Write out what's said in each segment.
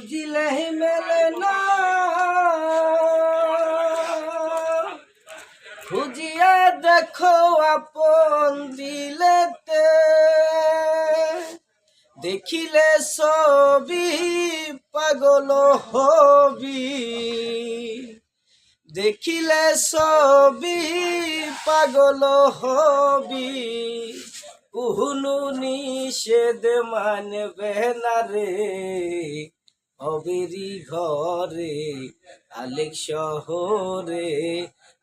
খুঁজিলে মেলে না। খুঁজিয়া দেখো আপন দিলেতে। দেখিলে সবই পাগল হবি। দেখিলে সবই পাগল হবি। কুহুনু নিষেধ মানবে না রে। হবেরি ঘরে, আলেক শহরে,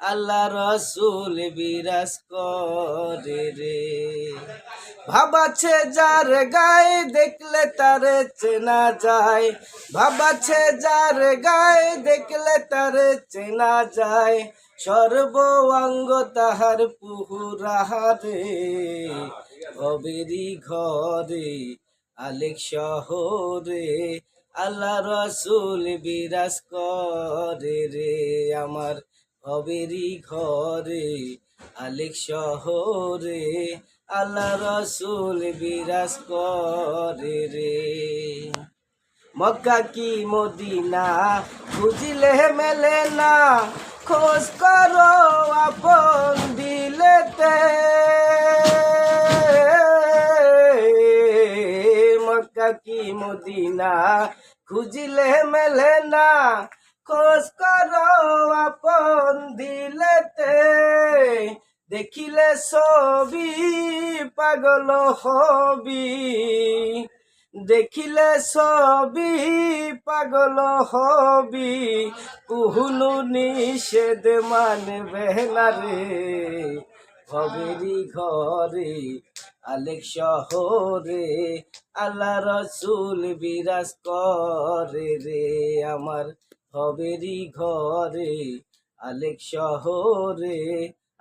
আল্লাহ রসুল বিরাজ করে রে। ভাবাছে যার গায়ে দেখলে তারে চেনা যায় ভাবাছে যার গায়ে দেখলে তারে চেনা যায় সর্ব অঙ্গ তাহার পুহুরাহারে। অবেরি ঘরে, আলেক শহরে আল্লাহ রসুল বিরাজ করে রে আমার হবেরি ঘরে, আলেক শহরে। আল্লাহ রসুল বিরাজ করে রে। মক্কা কি মদিনা বুঝিলে মেলে না, খোঁজ করো আপন দিলেতে। কি মদিনা, খুঁজিলে মেলে না। খোঁজ করো, আপন দিলেতে। দেখিলে ছবি, পাগল হবি। দেখিলে ছবি, পাগল হবি। কুহুনু নিষেধ মানবে না রে। ঘরে আলেক শহরে আল্লাহ রসুল বিরাজ করে রে, আমার হবেরি ঘরে। আলেক শহরে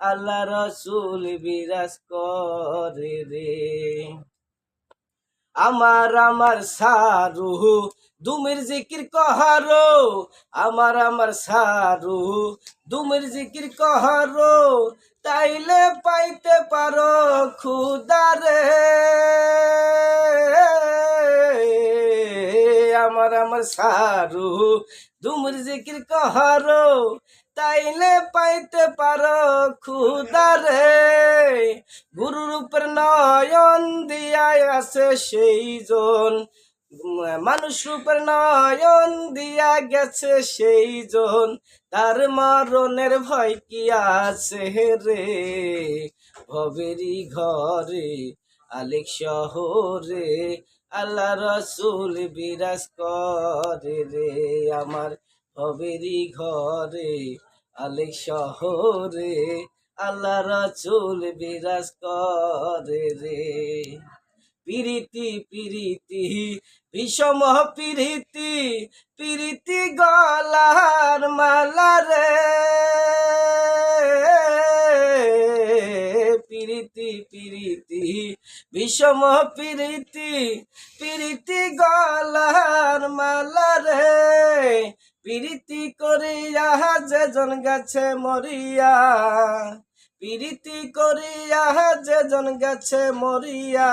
আল্লাহ রসুল বিরাজ করে রে। আমার আমার সারু দুমির জিকির কহারো। আমার আমার সারু দুমির জিকির কহারো। তাইলে পাইতে পারো খুদারে। আমার আমার সারু দুমির জিকির কহারো তাইলে পাইতে পারো খুদারে গুরুর উপর নয়ন দিয়াই আছে সেই জন মানুষ রূপের নয়ন দিয়া গেছে সেই জন তার মরণের ভয় কি আছে রে? ভবেরি ঘরে, আলেক শহরে আল্লাহ রসুল বিরাজ করে রে আমার ভবেরি ঘরে, আলেক শহরে। আল্লাহ রসুল বিরাজ করে রে। পিরিতি পিরিতি, বিষম পিরিতি পিরিতি গলার মালা রে। পিরিতি পিরিতি, বিষম পিরিতি পিরিতি গলার মালা রে। পিরিতি করিয়া যেজন গেছে মরিয়া, পিরিতি করিয়া যেজন গেছে মরিয়া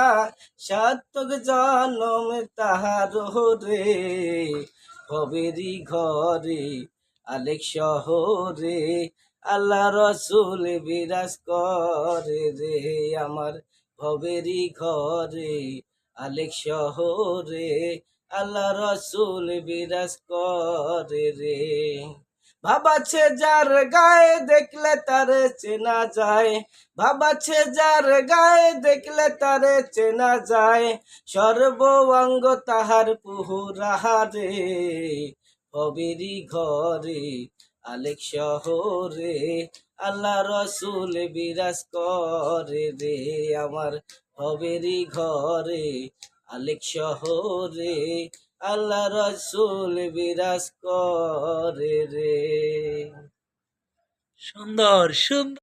সাতক জনম তাহার রে হবেরি ঘরে আলেক শহরে আল্লাহ রসুল বিরাজ করে রে আমার ভবেরি ঘরে, আলেক শহরে। আল্লাহ রসুল বিরাজ করে রে। ভাবাছে যার গায়ে দেখলে তারে চেনা যায় ভাবাছে যার গায়ে দেখলে তারে চেনা যায় সর্ব অঙ্গ তাহার পুহুরাহারে হবেরি ঘরে। আলেক শহরে আল্লাহ রসুল বিরাজ করে রে, আমার হবেরি ঘরে। আলেক শহরে আল্লাহ রসুল বিরাজ করে রে। সুন্দর সুন্দর।